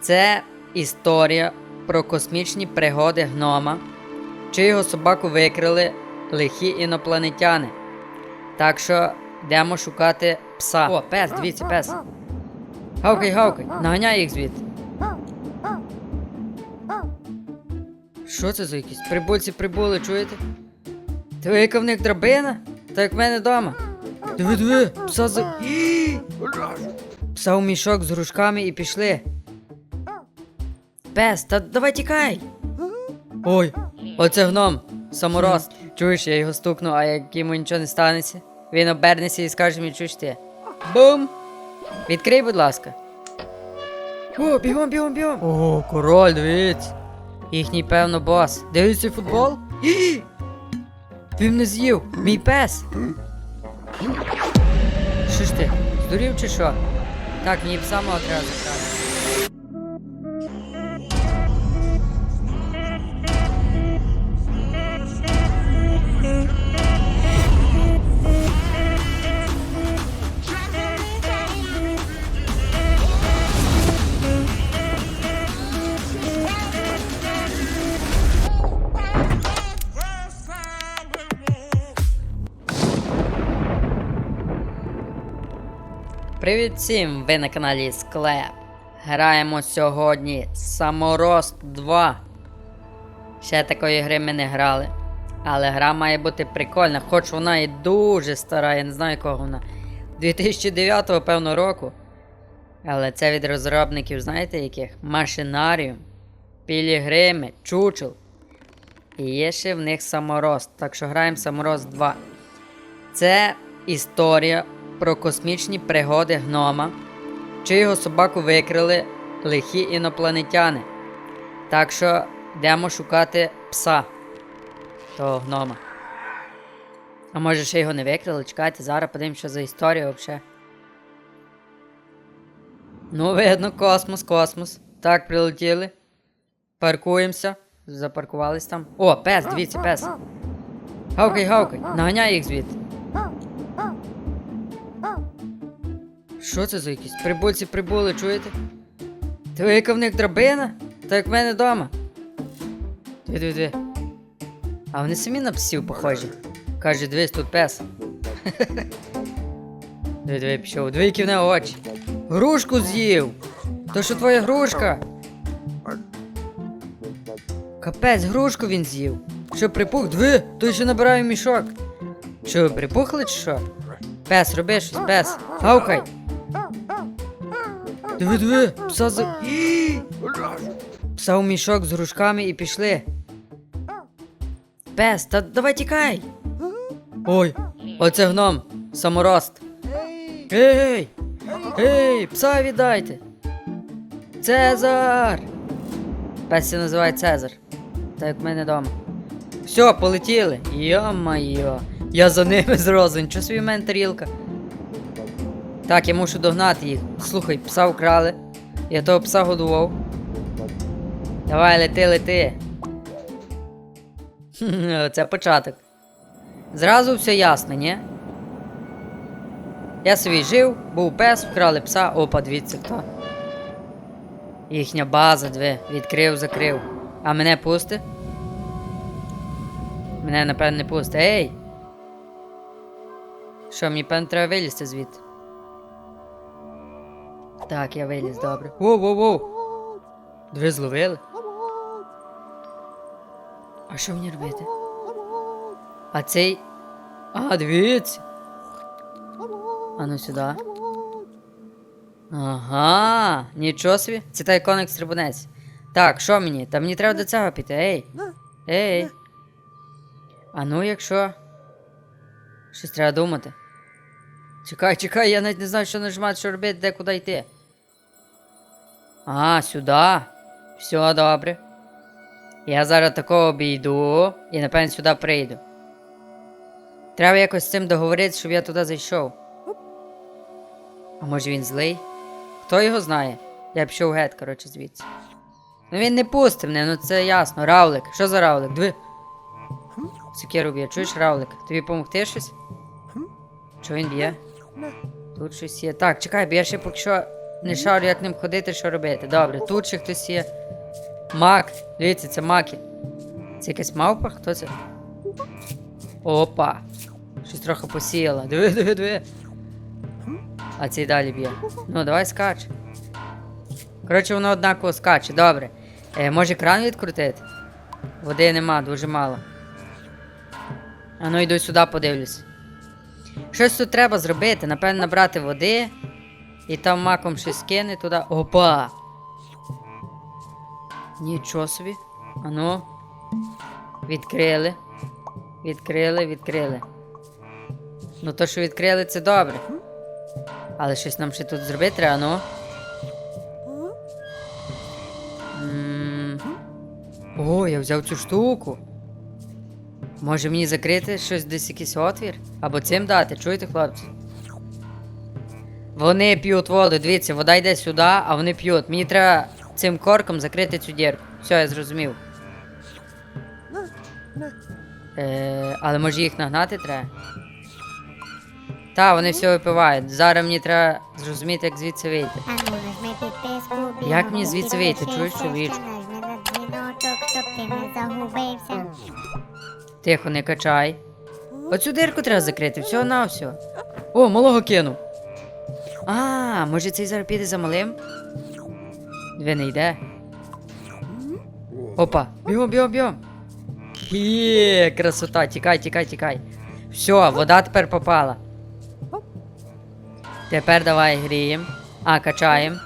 Це історія про космічні пригоди гнома, чи його собаку викрили лихі інопланетяни. Так що йдемо шукати пса. О, пес, дивіться, пес. Гавкай, гавкай, наганяй їх звідти. Що це за якісь? Прибульці прибули, чуєте? Диви, яка в них драбина? Так як в мене вдома. Диви, диви, пса за. Пса у мішок з грушками і пішли. Пес, та давай тікай. Ой, оце гном, саморост. Чуєш, я його стукну, а як йому нічого не станеться, він обернеться і скаже мені, чуєш ти. Бум! Відкрий, будь ласка. О, бігом, бігом, бігом. О, король, дивіться. Їхній, певно, бос. Дивіться футбол? Він не з'їв, мій пес. Що ж ти, здурів чи що? Так, мені б самого треба забрати. Привіт всім! Ви на каналі Склеп. Граємо сьогодні Саморост 2. Ще такої гри ми не грали. Але гра має бути прикольна, хоч вона і дуже стара, я не знаю якого вона. 2009 певно року. Але це від розробників, знаєте яких? Машинаріум, Пілігрими, Чучел. І є ще в них саморост. Так що граємо Саморост 2. Це історія про космічні пригоди гнома, чи його собаку викрили лихі інопланетяни. Так що йдемо шукати пса того гнома. А може ще його не викрили? Чекайте, зараз подивимося, що за історія взагалі. Ну, видно, космос, космос. Так, прилетіли. Паркуємося. Запаркувались там. О, пес, дивіться, пес. Гавкай, гавкай, наганяй їх звідти. Що це за якісь? Прибульці прибули, чуєте? Диви, яка в них драбина? Так як в мене вдома. Диви, диви, диви. А вони самі на псів похожі. Каже, дивись, тут пес. Диви, диви, пішов. Диви, які в нього очі. Грушку з'їв. То що твоя грушка? Капець, грушку він з'їв. Що припух? Диви, той ще набирає мішок. Що, ви припухли чи що? Пес, роби щось, пес. Гавкай. Диви, диви, пса за. Пса у мішок з грушками і пішли. Пес, та давай тікай. Ой, оце гном, саморост. Ей! Ей, пса віддайте. Цезар! Пес називає Цезар. Так як в мене вдома. Все, полетіли. Йо-майо. Я за ними зразу, нічого собі в мене тарілка. Так, я мушу догнати їх. Слухай, пса вкрали. Я того пса годував. Давай, лети, лети. Це початок. Зразу все ясно, ні? Я собі жив, був пес, вкрали пса, опа, дивіться хто. Їхня база, дві, відкрив, закрив. А мене пусти? Мене, напевно, не пусти. Ей! Що, мені певно треба вилізти звідти? Так, я виліз, добре. Воу, воу, воу. Дві зловили. А що мені робити? А цей. А, дивіться. А ну сюди. Ага, нічого собі. Це той коник стрибунець. Так, що мені? Та мені треба до цього піти. Ей. Ей. А ну, якщо. Щось треба думати. Чекай, чекай, я навіть не знаю, що нажимати, що робити, де куди йти. А, сюди. Все добре. Я зараз такого обійду і напевно сюди прийду. Треба якось з цим договоритися, щоб я туди зайшов. А може він злий? Хто його знає? Я пішов геть, коротше, звідси. Ну він не пустив мене, ну це ясно. Равлик. Що за равлик? Диви. Сукеру б'є, чуєш равлик? Тобі помогти щось? Що він б'є? Тут щось є. Так, чекай, я ще поки що не шарю, як ним ходити, що робити. Добре, тут ще хтось є. Мак. Дивіться, це маки. Це якась мавпа? Хто це? Опа. Щось трохи посіяла. Диви, диви, диви. А цей далі б'є. Ну, давай скач. Коротше, воно однаково скаче, добре. Е, може кран відкрутити? Води нема, дуже мало. А ну йду сюди подивлюсь. Щось тут треба зробити, напевно, набрати води. І там маком щось кине туди. Опа! Нічого собі. Ану. Відкрили. Відкрили, відкрили. Ну то, що відкрили, це добре. Але щось нам ще тут зробити треба, ну. О, я взяв цю штуку. Може мені закрити щось десь якийсь отвір? Або цим дати, чуєте, хлопці? Вони п'ють воду, дивіться, вода йде сюди, а вони п'ють. Мені треба цим корком закрити цю дірку. Все, я зрозумів. Е, але може їх нагнати треба? Та, вони все випивають. Зараз мені треба зрозуміти, як звідси вийти. Ну. Як мені звідси вийти, чуєш, загубився. Тихо, не качай. Оцю дирку треба закрити, всього на все. О, малого кинув. А, може цей зараз піде за малим? Дві не йде. Опа, бігом, бігом, бігом. Є, красота, тікай, тікай, тікай. Все, вода тепер попала. Тепер давай гріємо. А, качаємо.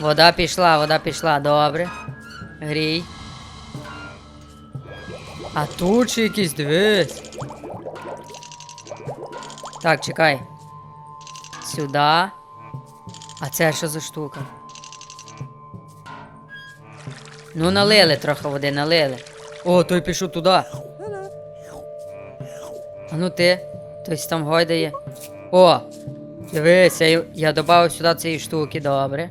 Вода пішла, вода пішла, добре. Грій. А тут ще якийсь дивись. Так, чекай. Сюди. А це що за штука? Ну, налили трохи води, налили. О, той пішов туди. А ну ти. Хтось там гойдає. О! Дивись, я, я додав сюди цієї штуки, добре.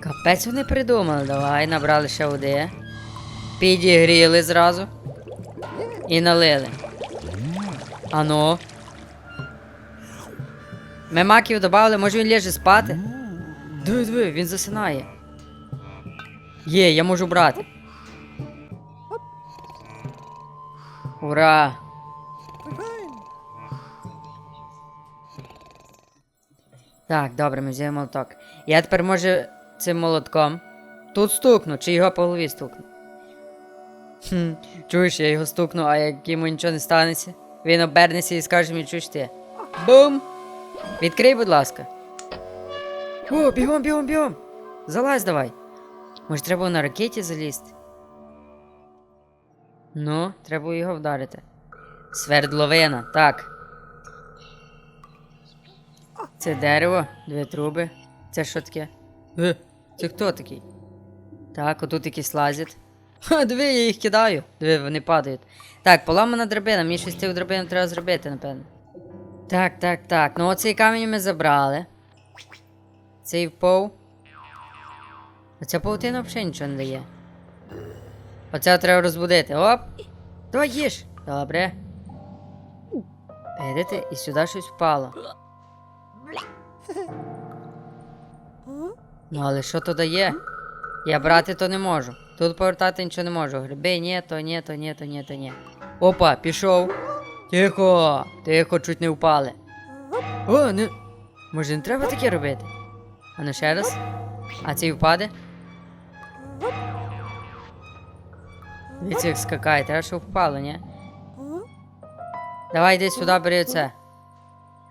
Капець вони придумали, давай, набрали ще води. Підігріли зразу. І налили. Ану. Ми маків додали, може він ляже спати? Диви, диви, він засинає. Є, я можу брати. Ура! Так, добре, ми взяли молоток. Я тепер може цим молотком тут стукну, чи його по голові стукну. Хм, чуєш, я його стукну, а як йому нічого не станеться, він обернеться і скаже мені, чуєш ти. Бум! Відкрий, будь ласка. О, бігом, бігом, бігом! Залазь давай. Може, треба на ракеті залізти? Ну, треба його вдарити. Свердловина, так. Це дерево, дві труби. Це що таке? Е, це хто такий? Так, отут якісь лазять. Ха, диви, я їх кидаю. Диви, вони падають. Так, поламана драбина, мені щось з тих драбин треба зробити, напевно. Так, так, так. Ну оцей камінь ми забрали. Цей впов. Оця паутина взагалі нічого не дає. Оце треба розбудити. Оп! Давай їж! Добре. Видите, і сюди щось впало. Ну, але що то дає? Я брати то не можу. Тут повертати нічого не можу. Гриби, ні, то ні, то ні, то ні, то ні. Опа, пішов. Тихо, тихо, чуть не впали. О, не. Може не треба таке робити? А ну ще раз. А цей впаде? Дивіться, як скакає, треба, щоб впало, ні? Давай йди сюди, бери оце.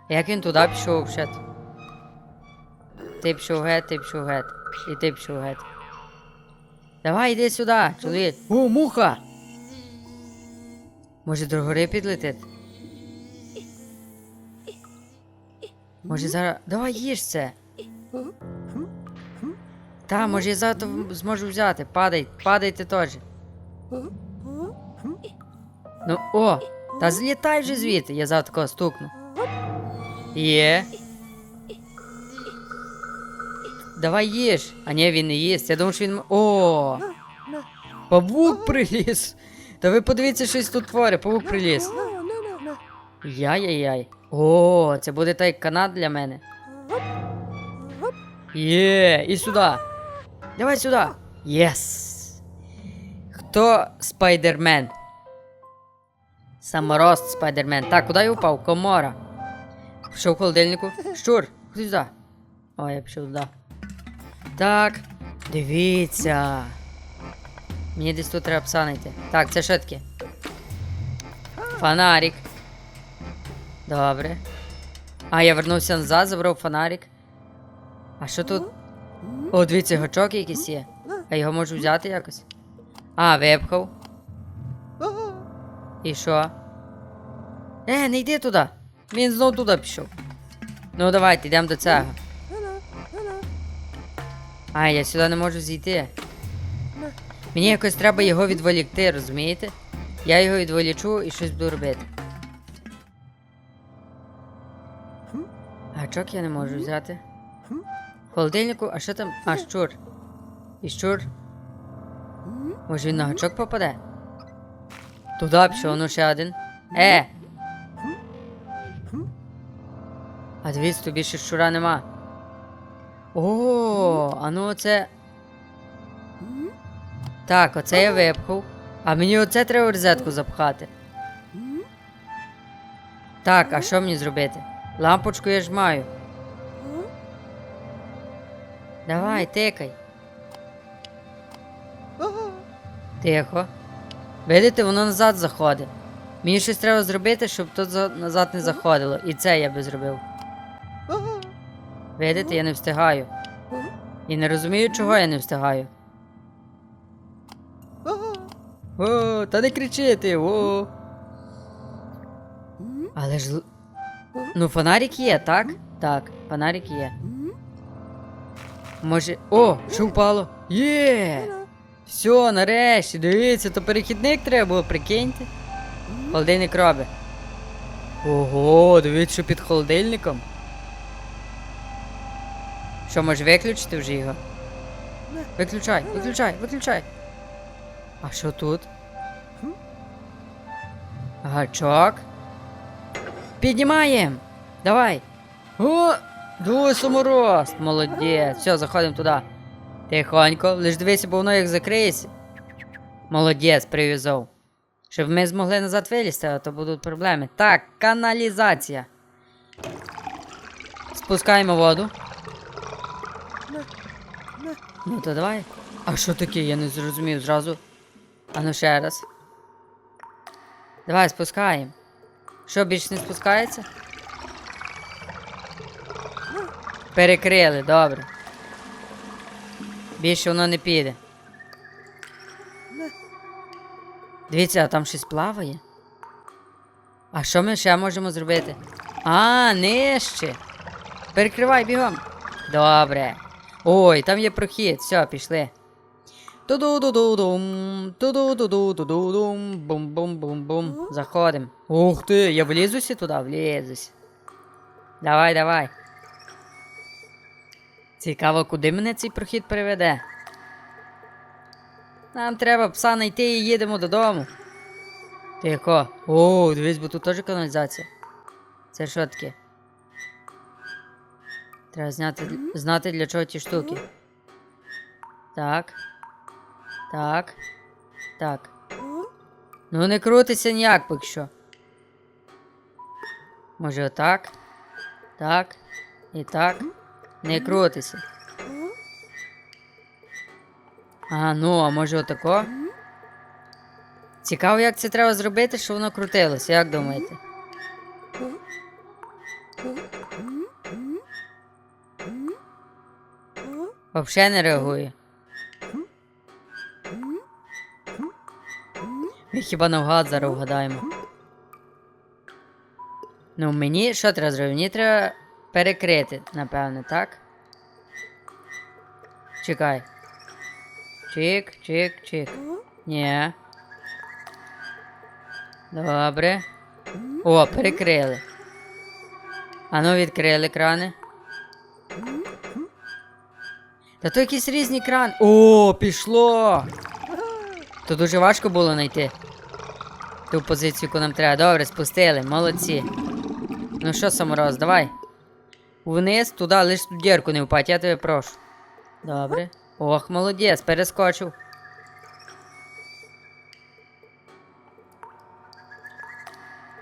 Як він туди пішов взагалі? Ти пішов геть, ти пішов геть. І ти пішов геть. Давай йди сюди, чоловік. О, муха! Може до гори підлетить? Може зараз. Давай їж це. Та, може я завтра зможу взяти. Падай, падайте теж. Ну, о! Та злітай вже звідти, я завтра такого стукну. Є. Давай їж. А ні, він не їсть. Я думав, що він. О! Павук приліз. Та ви подивіться, щось тут творить, павук приліз. Яй-яй-яй. О, це буде той канат для мене. Є, і сюди. Давай сюди. Єс. Хто спайдермен? Саморост спайдермен. Так, куди я упав? Комора. Пішов в холодильнику. Щур, ходи сюди. О, я пішов туди. Так, дивіться. Мені десь тут треба пса знайти. Так, це що таке? Фонарик. Добре. А, я вернувся назад, забрав фонарик. А що тут? О, дивіться, гачок якийсь є. А його можу взяти якось? А, випхав. І що? Е, не йди туди. Він знов туди пішов. Ну давайте, йдемо до цього. А, я сюди не можу зійти. Мені якось треба його відволікти, розумієте? Я його відволічу і щось буду робити. Гачок я не можу взяти. В холодильнику, а що там? А, щур. І щур. Може він на гачок попаде? Туди пішов, ну ще один. Е! А дивіться, тут більше щура нема. О, а ну оце. Так, оце я випхав. А мені оце треба в розетку запхати. Так, а що мені зробити? Лампочку я ж маю. Давай, тикай. Тихо. Видите, воно назад заходить. Мені щось треба зробити, щоб тут назад не заходило. І це я би зробив. Видите, я не встигаю. І не розумію, чого я не встигаю. О, та не кричи ти, о. Але ж. Ну, фонарик є, так? Так, фонарик є. Може. О, що впало? Є! Все, нарешті, дивіться, то перехідник треба було, прикиньте. Холодильник робить. Ого, дивіться, що під холодильником. Що, може виключити вже його? Виключай, виключай, виключай. А що тут? Гачок. Піднімаємо. Давай. О! Дуй саморост. Молодець. Все, заходимо туди. Тихонько, лиш дивися, бо воно як закриється. Молодець, прив'язав. Щоб ми змогли назад вилізти, а то будуть проблеми. Так, каналізація. Спускаємо воду. Ну то давай. А що таке? Я не зрозумів зразу. А ну ще раз. Давай, спускаємо. Що, більше не спускається? Перекрили, добре. Більше воно не піде. Дивіться, а там щось плаває. А що ми ще можемо зробити? А, нижче. Перекривай бігом. Добре. Ой, там є прохід. Все, пішли. Ту-ду-ду-ду-дум, ту-ду-ду-ду-ду-дум, бум-бум-бум-бум. Заходим. Ух ти, я влізуся туди, влізусь. Давай, давай. Цікаво, куди мене цей прохід приведе. Нам треба пса знайти і їдемо додому. Тихо. О, дивись, бо тут теж каналізація. Це що таке? Треба зняти, знати для чого ті штуки. Так. Так. Так. Ну не крутиться ніяк поки що. Може отак? Так. І так. Не крутиться. А, ну, а може отако? Цікаво, як це треба зробити, щоб воно крутилося, як думаєте? Взагалі не реагує. Хіба навгад зараз вгадаємо. Ну, мені що треба зробити? Мені треба перекрити, напевно, так? Чекай. Чик, чик, чик. Ні. Добре. О, перекрили. Ану, відкрили крани. Та то якісь різні крани. О, пішло! То дуже важко було знайти. Ту позицію, яку нам треба. Добре, спустили, молодці. Ну що, Самороз, давай. Вниз, туди, лиш ту дірку не впадь, я тебе прошу. Добре. Ох, молодець, перескочив.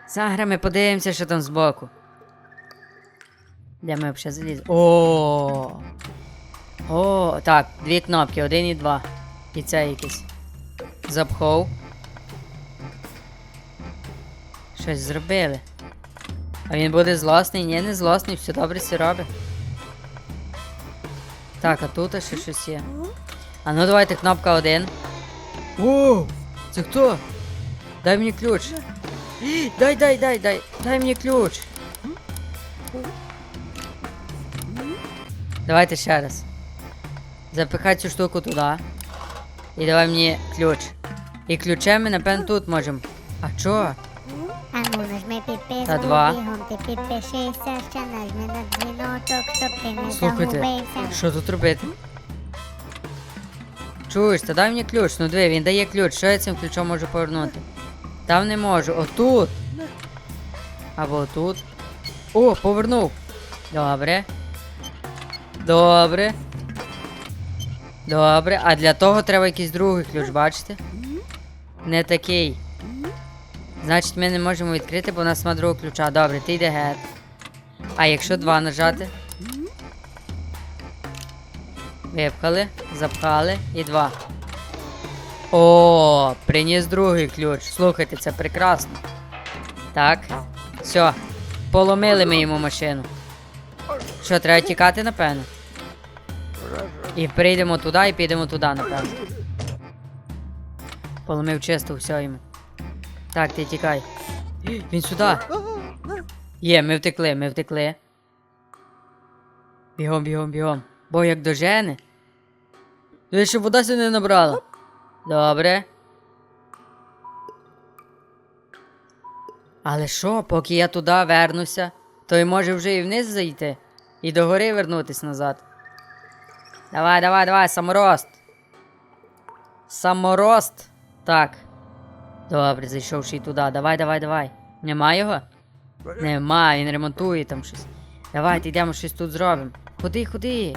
Зараз ми подивимося, що там збоку. Де ми взагалі залізли? О. О, так, дві кнопки, один і два. І це якийсь. Запхов. Щось зробили. А він буде злосний? Ні, не злосний, все добре все робить. Так, а тут ще щось є. А ну давайте кнопка один. О! Це хто? Дай мені ключ. Дай, дай, дай, дай, дай мені ключ. Давайте ще раз. Запихай цю штуку туди. І давай мені ключ. І ключем ми, напевно, тут можемо. А чо? А ну нажми підписку, Та два. бігом ти підпишися, ще нажми на дзвіночок, щоб ти не Слухайте, загубився. що тут робити? Чуєш, та дай мені ключ. Ну диви, він дає ключ. Що я цим ключом можу повернути? Там не можу. Отут. Або отут. О, повернув. Добре. Добре. Добре. А для того треба якийсь другий ключ, бачите? Не такий. Значить, ми не можемо відкрити, бо у нас нема другого ключа. Добре, ти йде гет. А якщо два нажати? Випхали, запхали і два. О, приніс другий ключ. Слухайте, це прекрасно. Так. Все. Поломили ми йому машину. Що, треба тікати, напевно? І прийдемо туди і підемо туди, напевно. Поломив чисто все йому. Так, ти тікай. Він сюди. Є, ми втекли, ми втекли. Бігом, бігом, бігом. Бо як дожене. Ви щоб вода сюди не набрала. Добре. Але що, поки я туди вернуся, то й може вже і вниз зайти. І до гори вернутись назад. Давай, давай, давай, саморост. Саморост. Так. Добре, зайшовши туди. Давай, давай, давай. Нема його? Нема, він ремонтує там щось. Давайте йдемо щось тут зробимо. Ходи, ходи.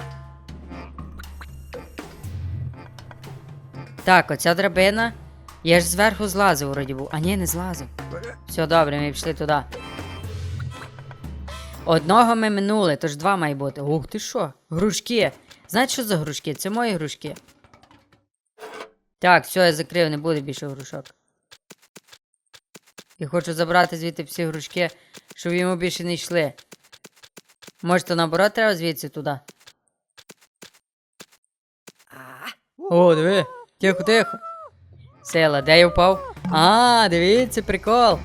Так, оця драбина. Я ж зверху злазив вроді був. А ні, не злазив. Все добре, ми пішли туди. Одного ми минули, тож два має бути. Ух ти що? Грушки. Знаєте, що за грушки? Це мої грушки. Так, все, я закрив, не буде більше грушок. Я хочу забрати звідти всі грушки, щоб йому більше не йшли. Може, то наоборот треба звідси туди. О, диви. Тихо, тихо. Села, де я впав? А, дивіться, прикол.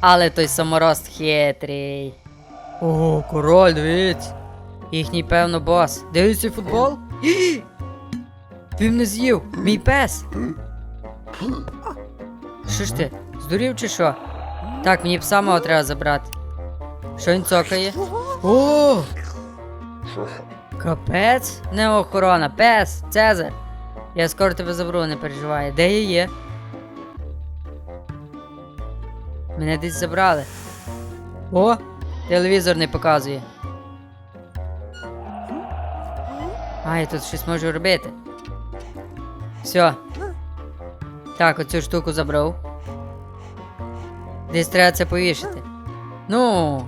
Але той саморост хитрий. О, король, дивіться. Їхній, певно, бос. Дивіться футбол? Він мене з'їв. Мій пес. Що ж ти? Здурів чи що? Так, мені пса мого треба забрати. Що він цокає? О! Капець? Не охорона, пес, Цезар. Я скоро тебе заберу, не переживай. Де я є? Мене десь забрали. О! Телевізор не показує. А, я тут щось можу робити. Все. Так, оцю штуку забрав. Десь треба це повішати. Ну.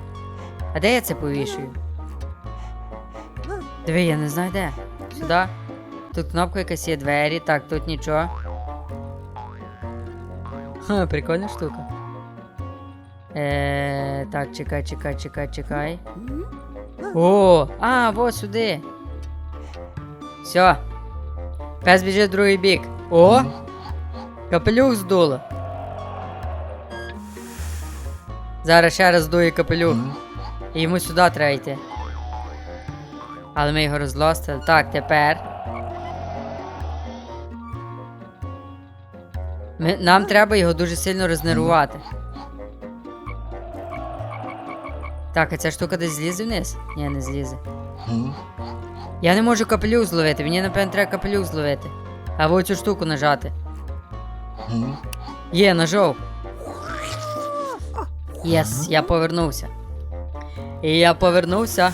А де я це повішую? Диви, я не знаю де. Сюди. Тут кнопка якась є двері, так, тут нічого. Ха, прикольна штука. Е, так, чекай, чекай, чекай, чекай. О, а, вот сюди. Все. Пес біжить в другий бік. О! Капелюх здуло. Зараз ще раз здує капелюх. І йому сюди треба йти. Але ми його розлостили. Так, тепер. Ми, нам треба його дуже сильно рознервувати. Так, а ця штука десь злізе вниз? Ні, не злізе. Я не можу капелюх зловити, мені напевно треба капелюх зловити. Або цю штуку нажати. Є, нажов. Єс, я повернувся. І я повернувся.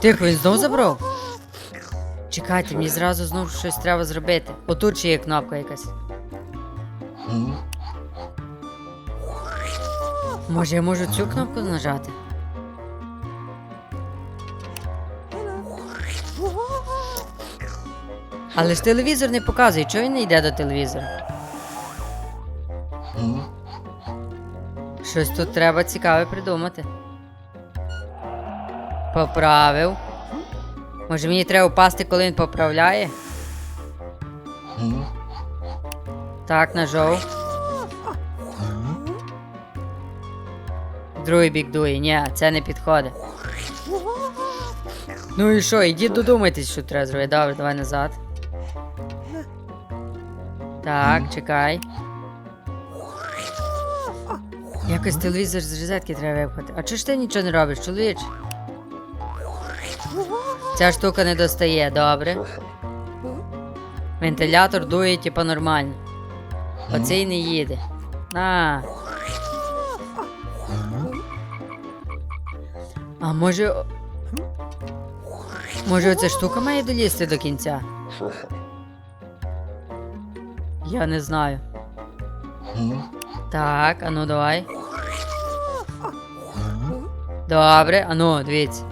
Тихо, він знов забрав? Чекайте, мені зразу знов щось треба зробити. Отут ще є кнопка якась. Може, я можу цю кнопку нажати? Але ж телевізор не показує, чого він не йде до телевізора? Щось тут треба цікаве придумати. Поправив. Може мені треба впасти, коли він поправляє? Так, нажов. Другий бік дує. Ні, це не підходить. Ну і що, ідіть додумайтесь, що треба зробити. Добре, давай назад. Так, чекай. Якось телевізор з розетки треба випхати. А чого ж ти нічого не робиш, чоловіч? Ця штука не достає, добре. Вентилятор дує, типа нормально. Оцей не їде. На. А може. Може оця штука має долізти до кінця? Я не знаю. Так, а ну давай. Добре, а ну, дивіться.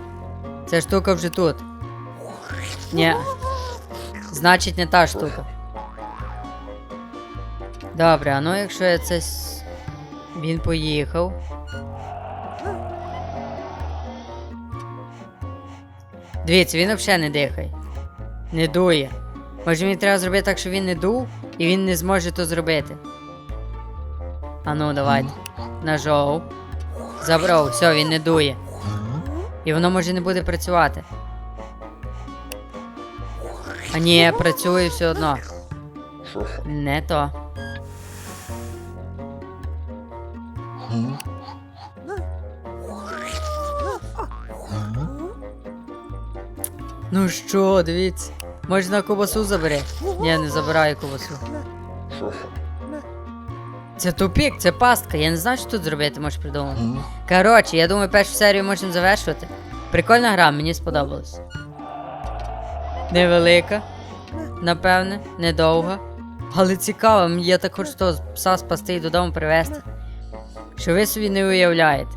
Ця штука вже тут. Ні. Значить, не та штука. Добре, а ну якщо я це. Він поїхав. Дивіться, він взагалі не дихає. Не дує. Може мені треба зробити так, щоб він не дув, і він не зможе то зробити. А ну, давайте. Нажов. Забрав, все, він не дує. І воно може не буде працювати. А ні, працює все одно. Не то. Ну що, дивіться. Може на ковбасу забере? Ні, не забираю ковбасу. Це тупік, це пастка. Я не знаю, що тут зробити, можеш придумати. Коротше, я думаю, першу серію можемо завершувати. Прикольна гра, мені сподобалась. Невелика, напевне, недовга. Але цікава, я так хочу того пса спасти і додому привезти. Що ви собі не уявляєте.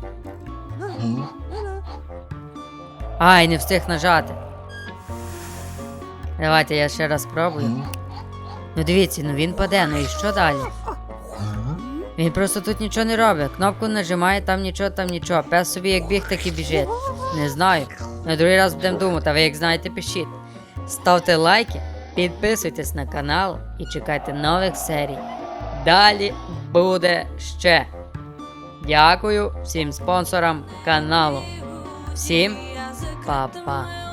Ай, не встиг нажати. Давайте я ще раз спробую. Ну дивіться, ну він паде, ну і що далі? Він просто тут нічого не робить. Кнопку нажимає, там нічого, там нічого. Пес собі як біг, так і біжить. Не знаю. На другий раз будемо думати, а ви як знаєте, пишіть. Ставте лайки, підписуйтесь на канал і чекайте нових серій. Далі буде ще. Дякую всім спонсорам каналу. Всім па-па.